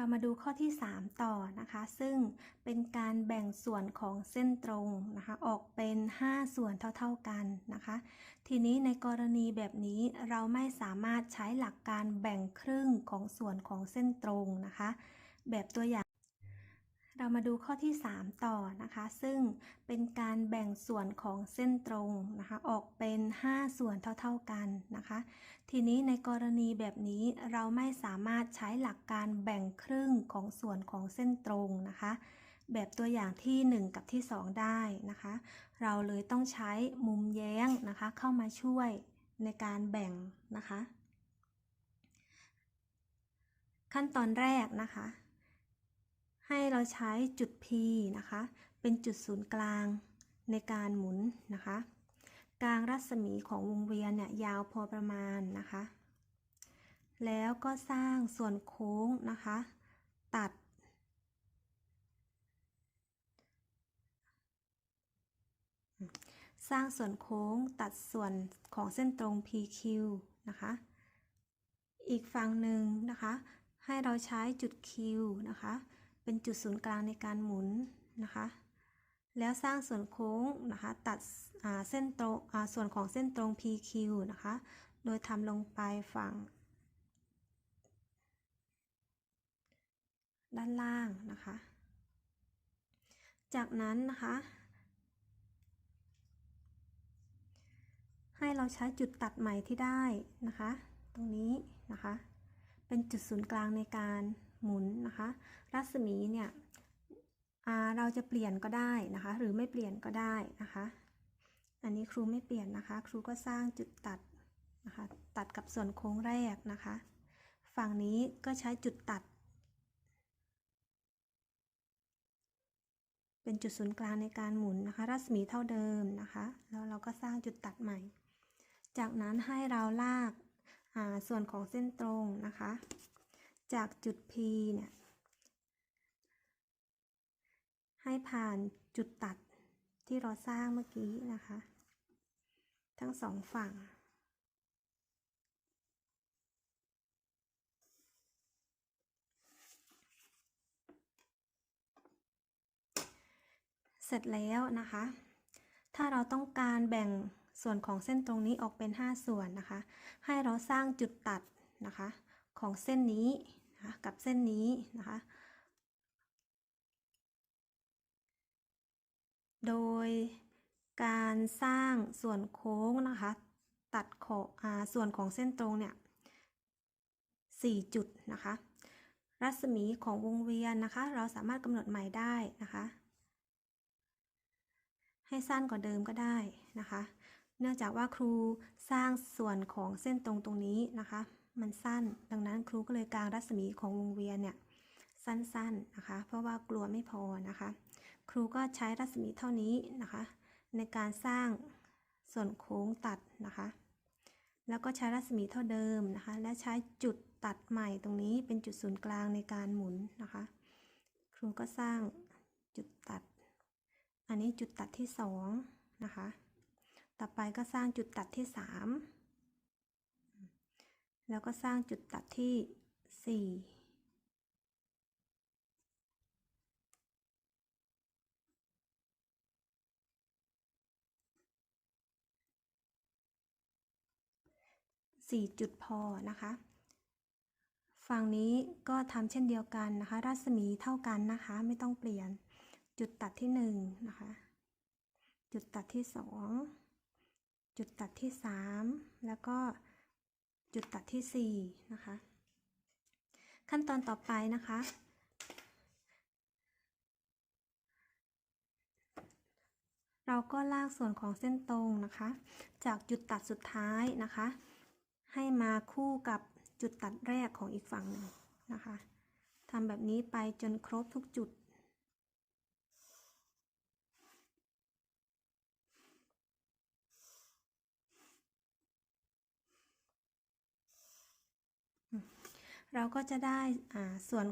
เรามาดูข้อที่ 3 ต่อนะคะ ซึ่งเป็นการแบ่งส่วนของเส้นตรงนะคะ ออกเป็น 5 ส่วนเท่าๆกันนะคะ ทีนี้ในกรณีแบบนี้เราไม่สามารถใช้หลักการแบ่งครึ่งของส่วนของเส้นตรงนะคะ แบบตัวอย่าง มาดูข้อที่ 3 ต่อนะคะ ซึ่งเป็นการแบ่งส่วนของเส้นตรงนะคะ ออกเป็น 5 ส่วนเท่าๆกันนะคะ ทีนี้ในกรณีแบบนี้เราไม่สามารถใช้หลักการแบ่งครึ่งของส่วนของเส้นตรงนะคะ แบบตัวอย่างที่ 1 กับที่ 2 ได้นะคะ เราเลยต้องใช้มุมแย้งนะคะ เข้ามาช่วยในการแบ่งนะคะ ขั้นตอนแรกนะคะ ให้เราใช้จุด P นะคะ เป็นจุดศูนย์กลางในการหมุนนะคะ กลางรัศมีของวงเวียนเนี่ยยาวพอประมาณนะคะ แล้วก็สร้างส่วนโค้งนะคะ ตัด สร้างส่วนโค้งตัดส่วนของเส้นตรง PQ นะคะ อีกฝั่งหนึ่งนะคะ ให้เราใช้จุด Q นะคะ เป็นจุดศูนย์กลางในการหมุนนะคะ แล้วสร้างส่วนโค้งนะคะ ตัดเส้นตรงส่วนของเส้นตรง PQ นะคะ โดยทำลงไปฝั่ง ด้านล่างนะคะ จากนั้นนะคะให้เราใช้จุดตัดใหม่ที่ได้นะคะ ตรงนี้นะคะ เป็นจุดศูนย์กลางในการ หมุนนะคะ รัศมีเนี่ยเราจะเปลี่ยนก็ได้นะคะ หรือไม่เปลี่ยนก็ได้นะคะ อันนี้ครูไม่เปลี่ยนนะคะ ครูก็สร้างจุดตัดนะคะ ตัดกับส่วนโค้งแรกนะคะ ฝั่งนี้ก็ใช้จุดตัด เป็นจุดศูนย์กลางในการหมุนนะคะ รัศมีเท่าเดิมนะคะ แล้วเราก็สร้างจุดตัดใหม่ จากนั้นให้เราลากส่วนของเส้นตรงนะคะ จากจุด P เนี่ยให้ผ่านจุดตัดที่เราสร้างเมื่อกี้นะคะ ทั้งสองฝั่ง เสร็จแล้วนะคะ ถ้าเราต้องการแบ่งส่วนของเส้นตรงนี้ออกเป็น 5 ส่วนนะคะ ให้เราสร้างจุดตัดนะคะ ของเส้นนี้นะคะกับเส้นนี้นะคะ โดยการสร้างส่วนโค้งนะคะ ตัดขออส่วนของเส้นตรงเนี่ย4จุดนะคะ รัศมีของวงเวียนนะคะ เราสามารถกำหนดใหม่ได้นะคะ ให้สั้นกว่าเดิมก็ได้นะคะ เนื่องจากว่าครูสร้างส่วนของเส้นตรงตรงนี้นะคะ มันสั้น ดังนั้นครูก็เลยกางรัศมีของวงเวียนเนี่ยสั้นๆนะคะ เพราะว่ากลัวไม่พอนะคะ ครูก็ใช้รัศมีเท่านี้นะคะ ในการสร้างส่วนโค้งตัดนะคะ แล้วก็ใช้รัศมีเท่าเดิมนะคะ และใช้จุดตัดใหม่ตรงนี้เป็นจุดศูนย์กลางในการหมุนนะคะ ครูก็สร้างจุดตัด อันนี้จุดตัดที่สองนะคะ ต่อไปก็สร้างจุดตัดที่สาม แล้วก็สร้างจุดตัดที่สี่สี่จุดพอนะคะ ฝั่งนี้ก็ทำเช่นเดียวกันนะคะ รัศมีเท่ากันนะคะ ไม่ต้องเปลี่ยน จุดตัดที่หนึ่งนะคะ จุดตัดที่สอง จุดตัดที่สามแล้วก็ จุดตัดที่สี่นะคะ ขั้นตอนต่อไปนะคะ เราก็ลากส่วนของเส้นตรงนะคะ จากจุดตัดสุดท้ายนะคะ ให้มาคู่กับจุดตัดแรกของอีกฝั่งหนึ่งนะคะทำแบบนี้ไปจนครบทุกจุด เราก็จะได้ส่วน